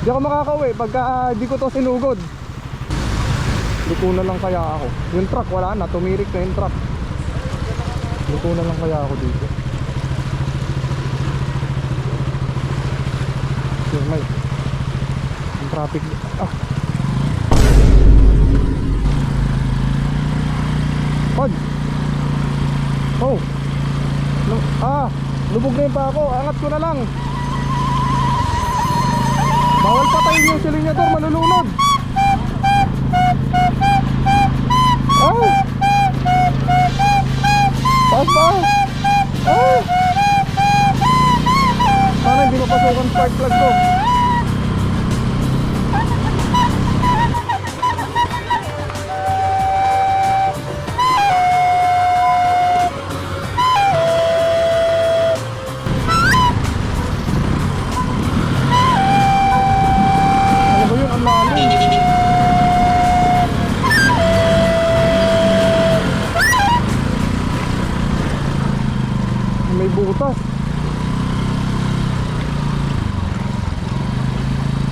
Di ako makakauwi pagka ah, di ko to sinugod. Liko na lang kaya ako. Yung truck wala na, tumirik na yung truck. Liko na lang kaya ako dito. Yung may yung traffic ah. Pod. Oh. Lu- ah, lubog na yung pa ako. Angat ko na lang. Bawal patayin yung silinyador, malulunod. Ah! Taas pa! Ah! Sana hindi mapasukan spark plug ko.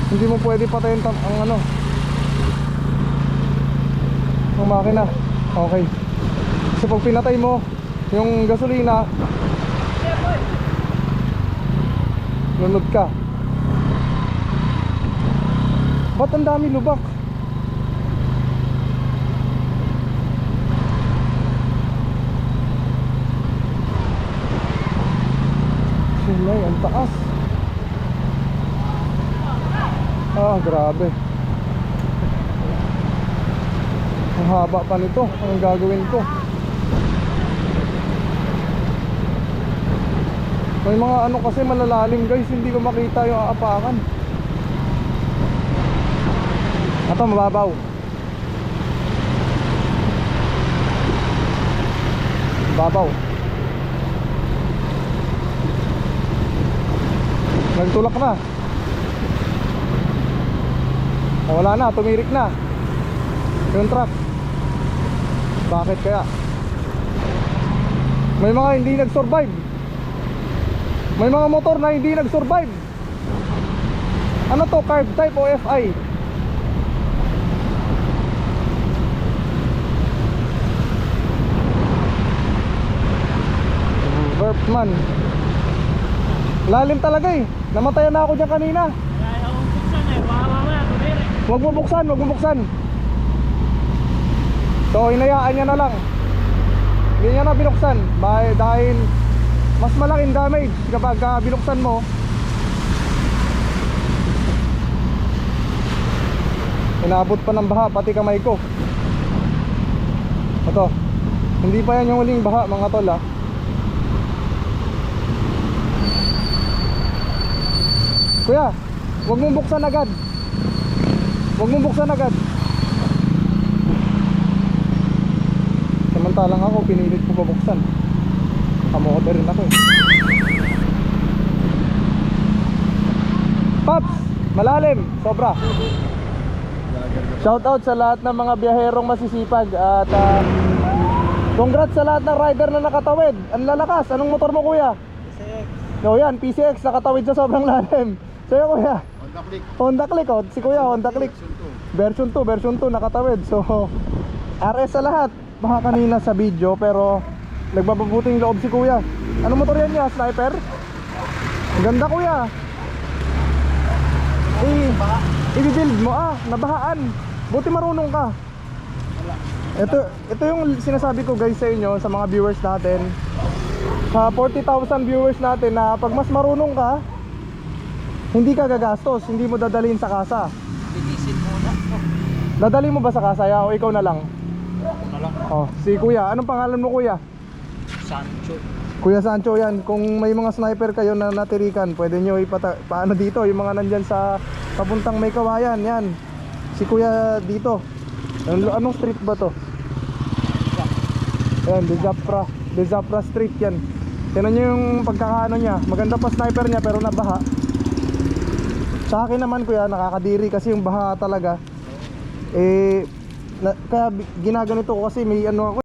Hindi mo pwede patayin ang ano. Ang makina. Okay. Kasi pag pinatay mo yung gasolina, lunod ka. Ba't ang dami lubak? Silay, ang taas. Ah, grabe. Ang haba pa nito. Anong gagawin ko? May mga ano kasi malalalim guys, hindi ko makita yung aapakan. Ito, mababaw. Babaw. Nagtulak na. O, wala na, tumirik na. Yung truck. Bakit kaya? May mga hindi nag-survive. May mga motor na hindi nag-survive. Ano to, carb type o FI? Burpman. Lalim talaga eh. Namatayan na ako dyan kanina. Kaya akong buksan eh, baka mamaya tumiri. Huwag mo buksan, huwag mo buksan. So, hinayaan niya na lang. Hindi niya na binuksan. Dahil, mas malaking damage kapag ah, binuksan mo. Inabot pa ng baha, pati kamay ko. Ito. Hindi pa yan yung huling baha, mga tol ah. Kuya, huwag mong buksan agad. Huwag mong buksan agad. Samantalang ako, pinilit ko pabuksan. Kamote rin ako eh. Paps, malalim, sobra. Shoutout sa lahat ng mga biyaherong masisipag at ah, congrats sa lahat ng rider na nakatawid. Ang lalakas. Anong motor mo kuya? No, yan, PCX nakatawid sa sobrang lalim. Sa'yo kuya? Honda Click Honda Click oh, si Kuya Honda Click version 2. version 2, version 2 nakatawid. So RS sa lahat. Baka kanina sa video pero nagbababuting loob si Kuya. Ano motor yan niya? Sniper? Ganda Kuya. Eh, i-build mo ah, nabahaan. Buti marunong ka. Ito, ito yung sinasabi ko guys sa inyo sa mga viewers natin. Sa 40,000 viewers natin na pag mas marunong ka, hindi ka gagastos, hindi mo dadalhin sa kasa. Linisin muna. Dadali mo ba sa kasaya o ikaw na lang? Na lang. Oh, si Kuya, anong pangalan mo Kuya? Sancho. Kuya Sancho yan, kung may mga sniper kayo na natirikan, pwede nyo ipata paano dito, yung mga nandyan sa papuntang may kawayan, yan. Si Kuya dito. Anong, anong street ba to? Ayan, De Zapra. De Zapra Street yan. Tinan nyo yung pagkakaano niya. Maganda pa sniper niya pero nabaha. Sa akin naman kuya, nakakadiri kasi yung baha talaga. Eh, na, kaya ginaganito ko kasi may ano ako